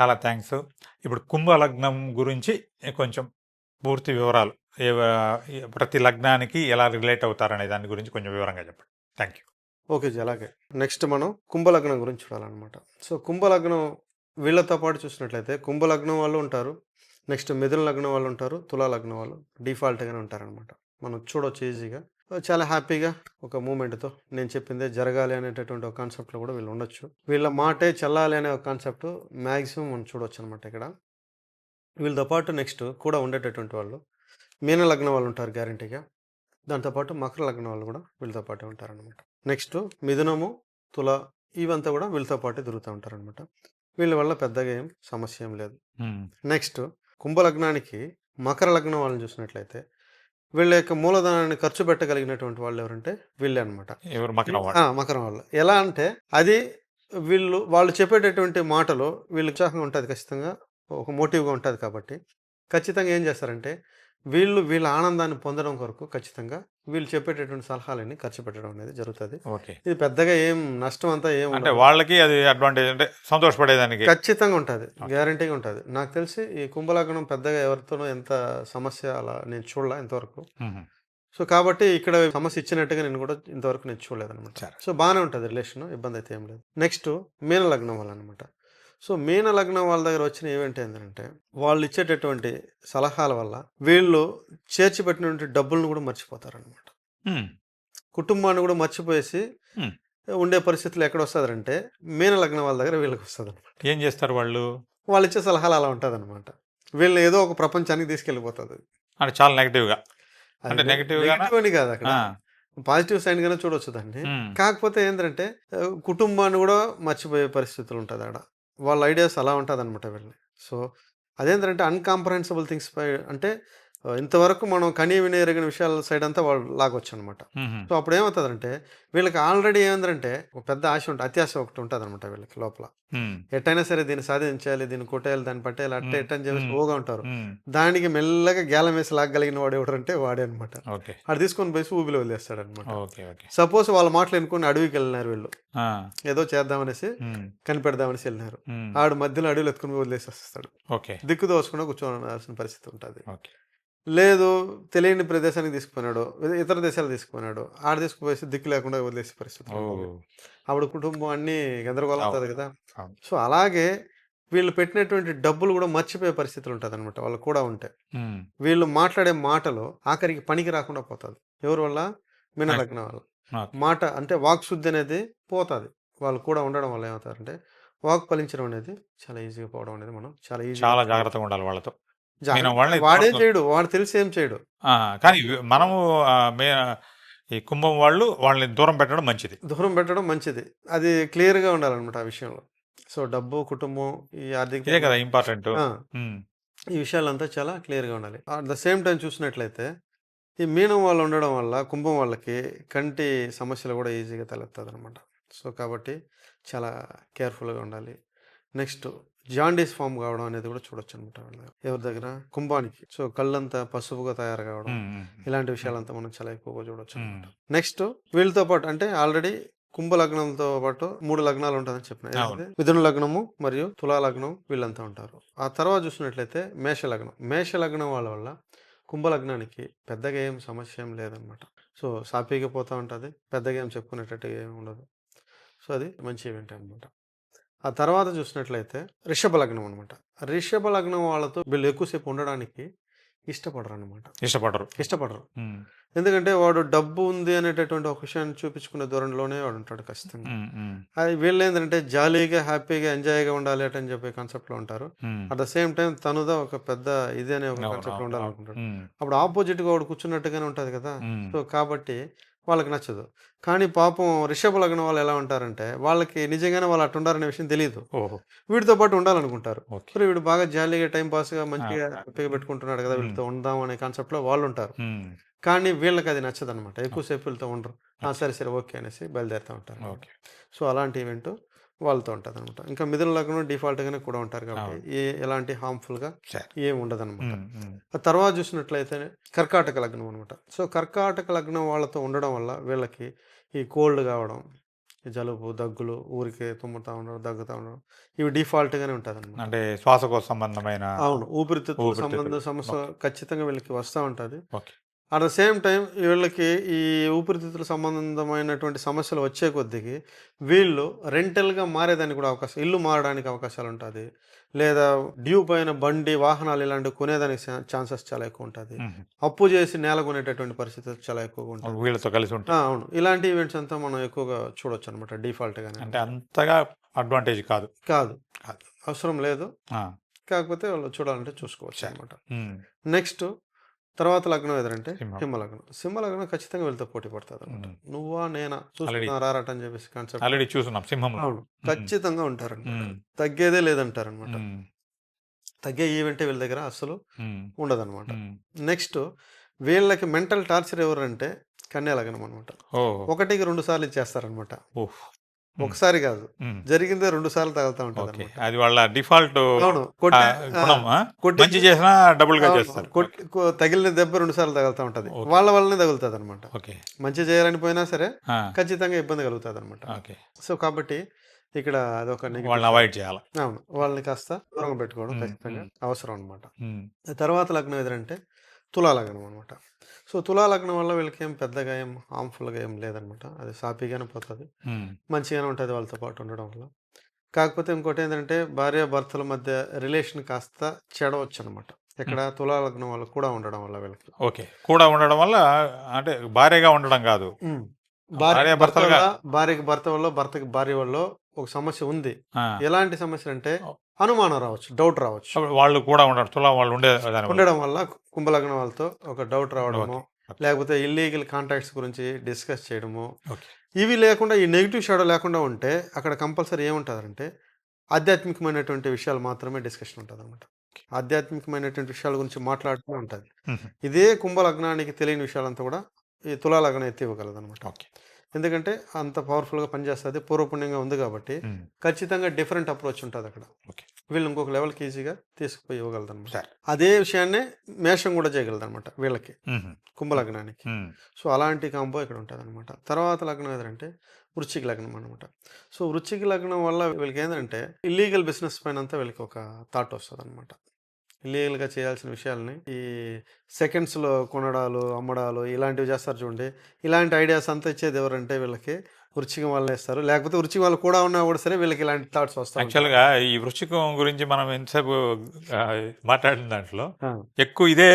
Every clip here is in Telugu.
చాలా థ్యాంక్స్ ఇప్పుడు కుంభ లగ్నం గురించి కొంచెం పూర్తి వివరాలు. ప్రతి లగ్నానికి ఎలా రిలేట్ అవుతారనే దాని గురించి కొంచెం వివరంగా చెప్పండి. Thank you. ఓకే జీ అలాగే. నెక్స్ట్ మనం కుంభలగ్నం గురించి చూడాలన్నమాట. సో కుంభలగ్నం వీళ్ళతో పాటు చూసినట్లయితే కుంభలగ్నం వాళ్ళు ఉంటారు. నెక్స్ట్ మిథున లగ్నం వాళ్ళు ఉంటారు. తులా లగ్నం వాళ్ళు డిఫాల్ట్గానే ఉంటారనమాట మనం చూడొచ్చు ఈజీగా. చాలా హ్యాపీగా ఒక మూమెంట్తో నేను చెప్పిందే జరగాలి అనేటటువంటి ఒక కాన్సెప్ట్లో కూడా వీళ్ళు ఉండొచ్చు. వీళ్ళ మాటే చెల్లాలి అనే ఒక కాన్సెప్ట్ మ్యాక్సిమం మనం చూడొచ్చు అనమాట ఇక్కడ. వీళ్ళతో పాటు నెక్స్ట్ కూడా ఉండేటటువంటి వాళ్ళు మీన లగ్నం వాళ్ళు ఉంటారు గ్యారంటీగా. దాంతోపాటు మకర లగ్నం వాళ్ళు కూడా వీళ్ళతో పాటే ఉంటారనమాట నెక్స్ట్ మిథునము తుల ఇవంతా కూడా వీళ్ళతో పాటే తిరుగుతూ ఉంటారనమాట వీళ్ళ వల్ల పెద్దగా ఏం సమస్య ఏం లేదు. నెక్స్ట్ కుంభలగ్నానికి మకర లగ్నం వాళ్ళని చూసినట్లయితే వీళ్ళ యొక్క మూలధనాన్ని ఖర్చు పెట్టగలిగినటువంటి వాళ్ళు ఎవరంటే వీళ్ళే అనమాట మకరం వాళ్ళు. ఎలా అంటే అది వీళ్ళు వాళ్ళు చెప్పేటటువంటి మాటలు వీళ్ళు ఉత్సాహంగా ఉంటుంది ఖచ్చితంగా ఒక మోటివ్గా ఉంటుంది కాబట్టి. ఖచ్చితంగా ఏం చేస్తారంటే వీళ్ళు వీళ్ళ ఆనందాన్ని పొందడం కొరకు ఖచ్చితంగా వీళ్ళు చెప్పేటటువంటి సలహాలని ఖర్చు పెట్టడం అనేది జరుగుతుంది. ఓకే. ఇది పెద్దగా ఏం నష్టం అంతా ఏం అంటే. వాళ్ళకి అది అడ్వాంటేజ్ అంటే సంతోషపడేదానికి. ఖచ్చితంగా ఉంటుంది. గ్యారంటీగా ఉంటుంది. నాకు తెలిసి ఈ కుంభలగ్నం పెద్దగా ఎవరితోనో ఎంత సమస్య అలా నేను చూడలే ఇంతవరకు. సో కాబట్టి ఇక్కడ సమస్య ఇచ్చినట్టుగా నేను కూడా ఇంతవరకు నేను చూడలేదు అనమాట. సో బాగానే ఉంటుంది రిలేషన్. ఇబ్బంది అయితే ఏం లేదు. నెక్స్ట్ మీన లగ్నం వాళ్ళు అనమాట సో మీన లగ్నం వాళ్ళ దగ్గర వచ్చిన ఈవెంట్ ఏంటంటే వాళ్ళు ఇచ్చేటటువంటి సలహాల వల్ల వీళ్ళు చేర్చి పెట్టినటువంటి డబ్బులను కూడా మర్చిపోతారనమాట. కుటుంబాన్ని కూడా మర్చిపోయేసి. ఉండే పరిస్థితులు ఎక్కడ వస్తుందంటే మీన లగ్నం వాళ్ళ దగ్గర వీళ్ళకి వస్తుంది ఏం చేస్తారు వాళ్ళు? వాళ్ళు ఇచ్చే సలహాలు అలా ఉంటుంది అనమాట వీళ్ళు ఏదో ఒక ప్రపంచానికి తీసుకెళ్ళిపోతుంది. అంటే చాలా నెగిటివ్గా అది అంటే నె- negative గానా? negative అని కాదు అక్కడ. పాజిటివ్ సైడ్ గానే చూడొచ్చు దాన్ని. కాకపోతే ఏంటంటే కుటుంబాన్ని కూడా మర్చిపోయే పరిస్థితులు ఉంటుంది ఆడ వాళ్ళ ఐడియాస్ అలా ఉంటుంది అనమాట వీళ్ళని. సో అదేంటంటే అన్కాంప్రహెన్సిబుల్ థింగ్స్ పై అంటే ఇంతవరకు మనం కనీ విని ఎరిగిన విషయాల సైడ్ అంతా వాళ్ళు లాగొచ్చు అనమాట. సో అప్పుడు ఏమవుతుందంటే వీళ్ళకి ఆల్రెడీ ఏమందంటే ఒక పెద్ద ఆశ ఉంటుంది అత్యాశ ఒకటి ఉంటుంది అనమాట వీళ్ళకి లోపల. ఎట్టయినా సరే దీన్ని సాధించాలి దీన్ని కొట్టేయాలి దాన్ని పట్టేయాలి అట్ట. ఎట్టని చెప్పేసి. ఓగా ఉంటారు. దానికి మెల్లగా గేలం వేసి లాగలిగిన వాడు ఎవడంటే వాడే అనమాట ఆడు తీసుకొని పోయి ఊబిలో వదిలేస్తాడు అనమాట సపోజ్ వాళ్ళ మాటలు ఎన్నుకొని అడవికి వెళ్ళినారు వీళ్ళు ఏదో చేద్దామనేసి. కనిపెడదామనేసి వెళ్ళినారు. ఆడు మధ్యలో అడవిలో ఎత్తుకుని వదిలేసి వస్తాడు దిక్కు దోచకుండా కూర్చోనాల్సిన పరిస్థితి ఉంటుంది లేదు తెలియని ప్రదేశానికి తీసుకుపోయినాడు ఇతర దేశాలు తీసుకుపోయినాడు. ఆడ తీసుకుపోయేసి దిక్కు లేకుండా వదిలేసే పరిస్థితి. అప్పుడు కుటుంబం అన్ని గందరగోళం అవుతుంది కదా. సో అలాగే వీళ్ళు పెట్టినటువంటి డబ్బులు కూడా మర్చిపోయే పరిస్థితులు ఉంటుంది అనమాట వాళ్ళు కూడా ఉంటాయి. వీళ్ళు మాట్లాడే మాటలు ఆఖరికి పనికి రాకుండా పోతుంది. ఎవరి వల్ల? మీన నాకు- లగ్నం వల్ల. ఓకే. మాట అంటే వాక్ శుద్ధి అనేది పోతుంది. వాళ్ళు కూడా ఉండడం వల్ల ఏమవుతారంటే వాక్ ఫలించడం అనేది చాలా ఈజీగా పోవడం అనేది మనం చాలా ఈజీ చాలా జాగ్రత్తగా ఉండాలి వాళ్ళతో. వాడేం. చేయడు వాడు తెలిసి ఏం చేయడు. కానీ మనము ఈ కుంభం వాళ్ళు వాళ్ళని దూరం పెట్టడం మంచిది. దూరం పెట్టడం మంచిది. అది క్లియర్గా ఉండాలన్నమాట ఆ విషయంలో. సో డబ్బు కుటుంబం ఈ ఆర్థిక కదా ఇంపార్టెంట్. ఈ విషయాలంతా చాలా క్లియర్గా ఉండాలి. అట్ ద సేమ్ టైం చూసినట్లయితే ఈ మీనం వాళ్ళు ఉండడం వల్ల కుంభం వాళ్ళకి కంటి సమస్యలు కూడా ఈజీగా తలెత్తుంది అనమాట సో కాబట్టి చాలా కేర్ఫుల్గా ఉండాలి. నెక్స్ట్ జాండీస్ ఫామ్ కావడం అనేది కూడా చూడొచ్చు అనమాట వాళ్ళ. ఎవరి దగ్గర? కుంభానికి. సో కళ్ళంతా పసుపుగా తయారు కావడం. ఇలాంటి విషయాలంతా మనం చాలా ఎక్కువగా చూడొచ్చు అనమాట నెక్స్ట్ వీళ్ళతో పాటు అంటే ఆల్రెడీ కుంభ లగ్నంతో పాటు మూడు లగ్నాలు ఉంటుందని చెప్పిన. మిథున లగ్నము మరియు తులా లగ్నం వీళ్ళంతా ఉంటారు. ఆ తర్వాత చూసినట్లయితే మేష లగ్నం. మేష లగ్నం వాళ్ళ వల్ల కుంభ లగ్నానికి పెద్దగా ఏం సమస్య ఏం లేదనమాట. సో సాఫీగా పోతూ ఉంటుంది. పెద్దగా ఏం చెప్పుకునేటట్టుగా ఏం ఉండదు. సో అది మంచి ఈవెంట్ అనమాట. ఆ తర్వాత చూసినట్లయితే రిషభ లగ్నం అనమాట రిషభ లగ్నం వాళ్ళతో వీళ్ళు ఎక్కువసేపు ఉండడానికి ఇష్టపడరు. అనమాట ఇష్టపడరు. ఇష్టపడరు ఎందుకంటే వాడు డబ్బు ఉంది అనేటటువంటి ఒక విషయాన్ని చూపించుకునే ధోరణిలోనే వాడు ఉంటాడు ఖచ్చితంగా. అది వీళ్ళు ఏంటంటే జాలీగా హ్యాపీగా ఎంజాయ్గా ఉండాలి అని చెప్పే కాన్సెప్ట్లో ఉంటారు. అట్ ద సేమ్ టైం తనుదా ఒక పెద్ద ఇది అనే ఒక కాన్సెప్ట్లో ఉండాలనుకుంటాడు. అప్పుడు ఆపోజిట్గా వాడు కూర్చున్నట్టుగానే ఉంటుంది కదా. సో కాబట్టి వాళ్ళకి నచ్చదు. కానీ పాపం రిషభ లగ్నం వాళ్ళు ఎలా ఉంటారంటే వాళ్ళకి నిజంగానే వాళ్ళు అటు ఉండారనే విషయం తెలియదు ఓహో. వీడితో పాటు ఉండాలనుకుంటారు. వీడు బాగా జాలీగా టైం పాస్గా మంచిగా పెట్టుకుంటున్నాడు కదా. వీళ్ళతో ఉందాం అనే కాన్సెప్ట్లో వాళ్ళు ఉంటారు. కానీ వీళ్ళకి అది నచ్చదు అనమాట ఎక్కువసేపు వీళ్ళతో ఉండరు. "ఆ, సరే సరే ఓకే అనేసి బయలుదేరుతూ ఉంటారు. సో అలాంటి ఈవెంట్ వాళ్ళతో ఉంటుంది అనమాట ఇంకా మిథున లగ్నం డిఫాల్ట్గానే కూడా ఉంటారు కాబట్టి. ఏ ఎలాంటి హార్మ్ఫుల్గా. ఏం ఉండదు అనమాట తర్వాత చూసినట్లయితే కర్కాటక లగ్నం అనమాట సో కర్కాటక లగ్నం వాళ్ళతో ఉండడం వల్ల వీళ్ళకి ఈ కోల్డ్ కావడం జలుబు దగ్గులు ఊరికే తుమ్ముతా ఉండడం దగ్గుతా ఉండడం ఇవి డిఫాల్ట్గానే ఉంటుంది అనమాట అంటే శ్వాసకోశ సంబంధమైన అవును ఊపిరితిత్తుల ఊపిరితిత్తులు. సంబంధ సమస్య. ఖచ్చితంగా వీళ్ళకి వస్తూ ఉంటుంది okay at the same time వీళ్ళకి ఈ ఊపిరితిత్తుల సంబంధమైనటువంటి సమస్యలు వచ్చే కొద్దికి వీళ్ళు రెంటల్గా మారేదానికి కూడా అవకాశం ఇల్లు మారడానికి అవకాశాలు ఉంటుంది లేదా డ్యూ పైన బండి వాహనాలు ఇలాంటివి కొనేదానికి ఛాన్సెస్ చాలా ఎక్కువ ఉంటుంది. అప్పు చేసి నేల కొనేటటువంటి పరిస్థితులు చాలా ఎక్కువగా ఉంటాయి వీళ్ళతో కలిసి ఉంటుంది. అవును. ఇలాంటి ఈవెంట్స్ అంతా మనం ఎక్కువగా చూడొచ్చు అనమాట డిఫాల్ట్గానే. అంటే అంతగా అడ్వాంటేజ్ కాదు. కాదు. అవసరం లేదు. కాకపోతే వాళ్ళు చూడాలంటే చూసుకోవచ్చు. అనమాట. నెక్స్ట్ తర్వాత లగ్నం ఏదంటే సింహం. సింహ లగ్నం సింహ లగ్నం ఖచ్చితంగా వీళ్ళతో పోటీ పడుతుంది అనమాట. నువ్వా నేనా చూస్తున్నా రారట అని చెప్పేసి కాన్సెప్ట్ ఆల్రెడీ చూస్తున్నాం సింహంలో అవును ఖచ్చితంగా ఉంటారనమాట. తగ్గేదే లేదంటారనమాట. తగ్గే ఈవెంటే వీళ్ళ దగ్గర అసలు. ఉండదన్నమాట. నెక్స్ట్ వీళ్ళకి మెంటల్ టార్చర్ ఎవరంటే కన్యా లగ్నం అనమాట ఒకటికి రెండు సార్లు ఇచ్చేస్తారనమాట. ఒకసారి కాదు. జరిగిందే రెండు సార్లు తగులుతూ ఉంటుంది అది వాళ్ళ డిఫాల్ట్ కొట్టి చేసినా డబుల్గా చేస్తారు. తగిలిన దెబ్బ రెండు సార్లు తగులుతూ ఉంటుంది. వాళ్ళ వల్లనే తగులుతుంది అనమాట ఓకే. మంచి చేయాలని పోయినా సరే ఖచ్చితంగా ఇబ్బంది కలుగుతుంది అనమాట ఓకే. సో కాబట్టి ఇక్కడ అదొక వాళ్ళని అవాయిడ్ చేయాలి? అవును. వాళ్ళని కాస్త దూరంగా పెట్టుకోవడం ఖచ్చితంగా. అవసరం అనమాట. తర్వాత లగ్నం ఎదురంటే తులా లగ్నం అనమాట సో తులా లగ్నం వల్ల వీళ్ళకి ఏం పెద్దగా ఏం హార్మ్ఫుల్గా ఏం లేదనమాట. అది సాఫీగానే పోతుంది. మంచిగానే ఉంటుంది వాళ్ళతో పాటు ఉండడం వల్ల. కాకపోతే ఇంకోటి ఏంటంటే భార్య భర్తల మధ్య రిలేషన్ కాస్త చెడవచ్చు అనమాట ఇక్కడ తులా లగ్నం వల్ల కూడా ఉండడం వల్ల వీళ్ళకి. ఓకే. కూడా ఉండడం వల్ల అంటే భార్యగా ఉండడం కాదు. భార్య భర్త భార్యకి భర్త వల్ల భర్తకి భార్య వల్ల ఒక సమస్య ఉంది. ఎలాంటి సమస్య అంటే అనుమానం రావచ్చు డౌట్ రావచ్చు వాళ్ళు కూడా ఉండరు తులా వాళ్ళు ఉండే. ఉండడం వల్ల కుంభలగ్నం వాళ్ళతో ఒక డౌట్ రావడము. లేకపోతే ఇల్లీగల్ కాంటాక్ట్స్ గురించి డిస్కస్ చేయడము. ఇవి లేకుండా ఈ నెగిటివ్ షాడో లేకుండా ఉంటే అక్కడ కంపల్సరీ ఏముంటుందంటే ఆధ్యాత్మికమైనటువంటి విషయాలు మాత్రమే డిస్కషన్ ఉంటుంది అనమాట ఆధ్యాత్మికమైనటువంటి విషయాల గురించి మాట్లాడుతూ ఉంటుంది. ఇదే కుంభలగ్నానికి తెలియని విషయాలంతా కూడా ఈ తులా లగ్నం ఎత్తి ఇవ్వగలదు అనమాట ఓకే ఎందుకంటే అంత పవర్ఫుల్గా పనిచేస్తుంది పూర్వపుణ్యంగా ఉంది కాబట్టి. ఖచ్చితంగా డిఫరెంట్ అప్రోచ్ ఉంటుంది అక్కడ ఓకే. వీళ్ళు ఇంకొక లెవెల్కి ఈజీగా తీసుకుపోయి ఇవ్వగలదు అనమాట. అదే విషయాన్నే మేషం కూడా చేయగలదు అనమాట వీళ్ళకి మ్మ్. కుంభలగ్నానికి మ్మ్. సో అలాంటి కాంబో ఇక్కడ ఉంటుంది అనమాట తర్వాత లగ్నం ఏదంటే వృశ్చిక లగ్నం అనమాట సో వృశ్చిక లగ్నం వల్ల వీళ్ళకి ఏంటంటే ఇల్లీగల్ బిజినెస్ పైన అంతా వీళ్ళకి ఒక థాట్ వస్తుంది అనమాట ఇల్లీగల్గా చేయాల్సిన విషయాల్ని ఈ సెకండ్స్లో కొనడాలు అమ్మడాలు ఇలాంటివి చేస్తారు చూడండి ఇలాంటి ఐడియాస్ అంతా ఇచ్చేది ఎవరంటే వీళ్ళకి వృచ్చికం వాళ్ళని ఇస్తారు లేకపోతే వృచ్చికం వాళ్ళు కూడా ఉన్నా కూడా సరే వీళ్ళకి ఇలాంటి థాట్స్ వస్తాయి యాక్చువల్గా ఈ వృశ్చికం గురించి మనం ఎంతసేపు మాట్లాడిన దాంట్లో ఎక్కువ ఇదే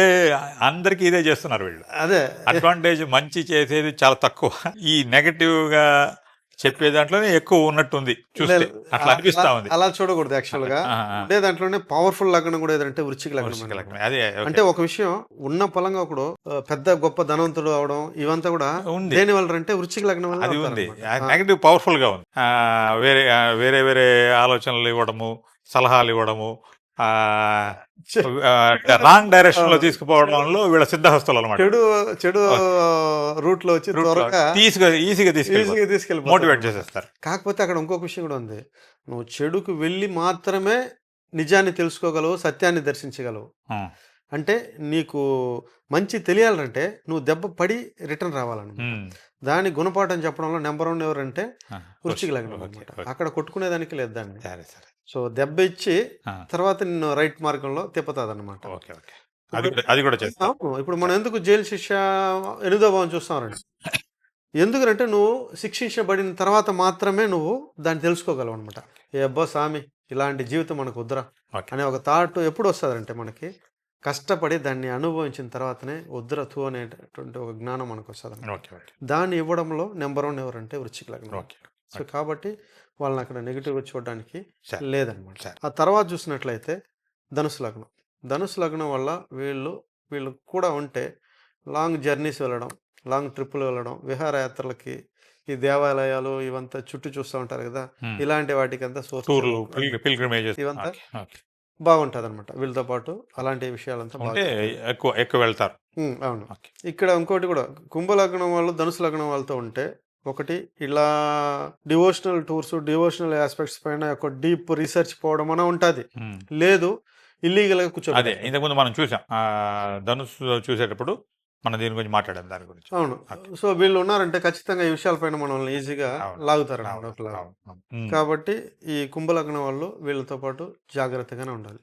అందరికీ ఇదే చేస్తున్నారు వీళ్ళు. అదే. అడ్వాంటేజ్ మంచి చేసేది చాలా తక్కువ. ఈ నెగటివ్గా చెప్పే దాంట్లోనే ఎక్కువ ఉన్నట్టుంది చూస్తే లేదు, అట్లా అనిపిస్తా అలా- ఉంది అలా చూడకూడదు యాక్చువల్గా. ఉండే దాంట్లోనే పవర్ఫుల్ లగ్నం కూడా ఏదంటే వృచ్చిక లగ్నం. అదే. అంటే ఒక విషయం ఉన్న పొలంగా ఒకడు పెద్ద గొప్ప ధనవంతుడు అవడం ఇవంతా కూడా దేని వల్ల అంటే వృచ్చిక లగ్నం వల్ల అది ఉంది. నెగటివ్ పవర్ఫుల్గా ఉంది వేరే వేరే వేరే ఆలోచనలు ఇవ్వడము సలహాలు ఇవ్వడము రాంగ్ డైరెక్షన్లో తీసుకుపోవడంలో వీళ్ళ సిద్ధహస్తులు అనమాట చెడు చెడు రూట్లో వచ్చి ఈజీగా ఈజీగా తీసుకెళ్ళి ఈజీగా తీసుకెళ్ళి మోటివేట్ చేసేస్తారు. కాకపోతే అక్కడ ఇంకొక విషయం కూడా ఉంది. నువ్వు చెడుకు వెళ్ళి మాత్రమే నిజాన్ని తెలుసుకోగలవు సత్యాన్ని దర్శించగలవు. అంటే నీకు మంచి తెలియాలంటే నువ్వు దెబ్బ పడి రిటర్న్ ఉమ్, దాని గుణపాఠం చెప్పడంలో నెంబర్ వన్ ఎవరంటే వృచ్చిక లగ్నం. అక్కడ కొట్టుకునేదానికి లేదు దాన్ని. సరే సరే. సో దెబ్బ ఇచ్చి తర్వాత నిన్ను రైట్ మార్గంలో తిప్పుతుంది అనమాట ఓకే. ఓకే అది కూడా అది కూడా చేస్తాం. ఇప్పుడు మనం ఎందుకు జైలు శిక్ష ఎనిమిదో భావం చూస్తామండి ఎందుకంటే నువ్వు శిక్షించబడిన తర్వాత మాత్రమే నువ్వు దాన్ని తెలుసుకోగలవు అనమాట ఏ అబ్బా స్వామి ఇలాంటి జీవితం మనకు వద్దురా. అనే ఒక థాట్ ఎప్పుడు వస్తుందంటే మనకి కష్టపడి దాన్ని అనుభవించిన తర్వాతనే వద్దురా తూ అనేటటువంటి ఒక జ్ఞానం మనకు వస్తుంది దాన్ని ఇవ్వడంలో నెంబర్ వన్ ఎవరంటే వృచ్చిక లగ్నం. ఓకే. సో కాబట్టి వాళ్ళని అక్కడ నెగిటివ్గా చూడడానికి. లేదనమాట. ఆ తర్వాత చూసినట్లయితే ధనుసు లగ్నం. ధనుసు లగ్నం వల్ల వీళ్ళు వీళ్ళు కూడా ఉంటే లాంగ్ జర్నీస్ వెళ్ళడం లాంగ్ ట్రిప్పులు వెళ్ళడం విహారయాత్రలకి ఈ దేవాలయాలు ఇవంతా చుట్టూ చూస్తూ ఉంటారు కదా. ఇలాంటి వాటికి అంతా source టూర్లు పిల్గ్రిమేజెస్. ఇవంతా బాగుంటుంది అనమాట వీళ్ళతో పాటు అలాంటి విషయాలంతా ఎక్కువ ఎక్కువ వెళ్తారు. అవును. ఇక్కడ ఇంకోటి కూడా కుంభలగ్నం వాళ్ళు ధనుసు లగ్నం వాళ్ళతో ఉంటే ఒకటి ఇలా డివోషనల్ టూర్స్ డివోషనల్ ఆస్పెక్ట్స్ పైన ఒక డీప్ రీసెర్చ్ పోవడం అనే ఉంటుంది. లేదు ఇల్లీగల్గా అదే ఇంతకుముందు మనం చూసాం ధనుసు చూసేటప్పుడు మనం దీని గురించి మాట్లాడాం దాని గురించి అవును. సో వీళ్ళు ఉన్నారంటే ఖచ్చితంగా ఈ విషయాలపైన మనల్ని ఈజీగా. లాగుతారు. కాబట్టి ఈ కుంభలగ్నం వాళ్ళు వీళ్ళతో పాటు జాగ్రత్తగానే ఉండాలి.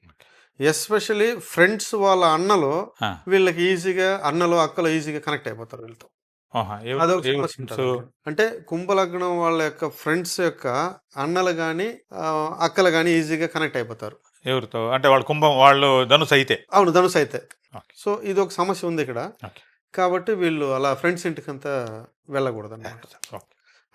ఎస్పెషలీ ఫ్రెండ్స్ వాళ్ళ అన్నలో. వీళ్ళకి ఈజీగా అన్నలో అక్కలో ఈజీగా కనెక్ట్ అయిపోతారు వీళ్ళతో అదొక అంటే కుంభలగ్నం వాళ్ళ యొక్క ఫ్రెండ్స్ యొక్క అన్నలు కానీ అక్కలు కానీ ఈజీగా కనెక్ట్ అయిపోతారు. ఎవరితో? అంటే వాళ్ళు కుంభం వాళ్ళు ధనుసు అయితే? అవును ధనుసు అయితే. సో ఇది ఒక సమస్య ఉంది ఇక్కడ. కాబట్టి వీళ్ళు అలా ఫ్రెండ్స్ ఇంటికంతా వెళ్ళకూడదు. అన్నమాట.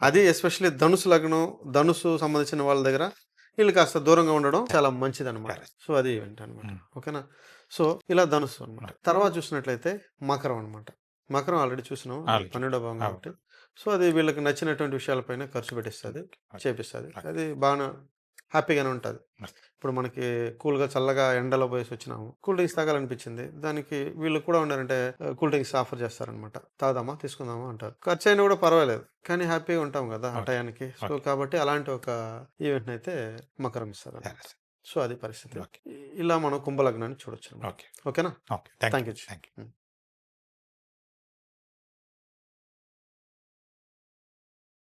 అది ఎస్పెషల్లీ ధనుసు లగ్నం ధనుసు సంబంధించిన వాళ్ళ దగ్గర వీళ్ళు కాస్త దూరంగా ఉండడం చాలా మంచిది అనమాట. సో అది ఈవెంట్ అనమాట Mm. ఓకేనా? సో ఇలా ధనుసు అనమాట తర్వాత చూసినట్లయితే మకరం అనమాట మకరం ఆల్రెడీ చూసినాం. పన్నెండో భాగం అవును. కాబట్టి సో అది వీళ్ళకి నచ్చినటువంటి విషయాలపైన ఖర్చు పెట్టిస్తుంది. చేపిస్తుంది. అది బాగా హ్యాపీగానే ఉంటుంది. ఇప్పుడు మనకి కూల్గా చల్లగా ఎండలో పోయేసి వచ్చినాము కూల్ డ్రింక్స్ తాగాలనిపించింది దానికి వీళ్ళు కూడా ఉన్నారంటే కూల్ డ్రింక్స్ ఆఫర్ చేస్తారనమాట తాగుదామా తీసుకుందామా అంటారు ఖర్చు అయినా కూడా పర్వాలేదు కానీ హ్యాపీగా ఉంటాం కదా ఆ. టయానికి సో. కాబట్టి అలాంటి ఒక ఈవెంట్ అయితే మకరం ఇస్తారు. సో అది పరిస్థితి. ఇలా మనం కుంభలగ్నాన్ని చూడొచ్చు ఓకే ఓకేనా okay thank you. Thank you